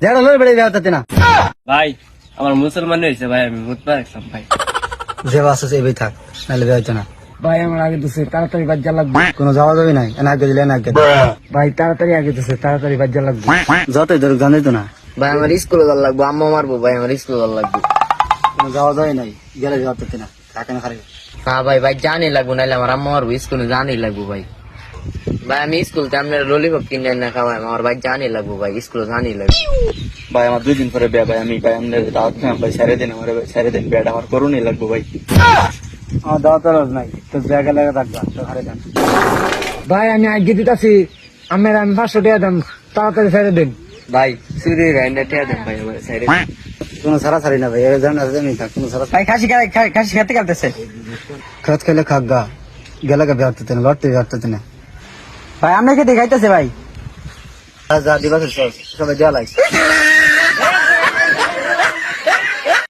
বেড়ে না ভাই আমার মুসলমান হয়েছে ভাই আমি মুতবার রাখলাম ভাই। যে বাস আছে এবার থাক নাহলে বিয়ে না। ভাই আমার আগে দিছে তাড়াতাড়ি বাজ্যা লাগবে। কোনো যাওয়া যাবে নাই এনা আগে দিলে এনা আগে ভাই তাড়াতাড়ি আগে দিছে তাড়াতাড়ি বাজ্যা লাগবে। যতই ধরুক তো না। ভাই আমার স্কুলে যাওয়ার লাগবে আম্মা মারবো ভাই আমার স্কুলে যাওয়ার লাগবে। কোনো যাওয়া নাই গেলে হতে না থাকে না খারাপ না ভাই ভাই জানি লাগবো নাহলে আমার আম্মা মারবো স্কুলে জানি লাগবো ভাই। ভাই আমি স্কুল আপনার ললিপপ কিনে না খাওয়াই। আমার ভাই জানি লাগবো ভাই স্কুলে জানি লাগবে। ভাই আমার দুই দিন পরে বিয়া ভাই আমি ভাই আমাদের দাওয়াত খাম ভাই সারে দিন আমার সারে দিন বিয়াটা আমার করুনই লাগবো ভাই। আমার দাওয়া তো রোজ নাই তো জায়গা লাগা থাকবা তো ঘরে যান। ভাই আমি আগে দিতেছি আমার আমি পাঁচশো টাকা দাম তাড়াতাড়ি ছেড়ে দিন। ভাই চুরি রাইন্ডা টিয়া দেন ভাই আমার সাইডে কোনো সারা সারি না ভাই এর জানা জানি থাক কোনো সারা ভাই খাসি খাসি খেতে খেলতেছে খাত খেলে খাক গা। গেলে গা বিয়ে হতে না লড়তে বিয়ে না। ভাই আমি কি দেখাইতেছে ভাই। যা দিবা সবাই দেওয়া লাগছে।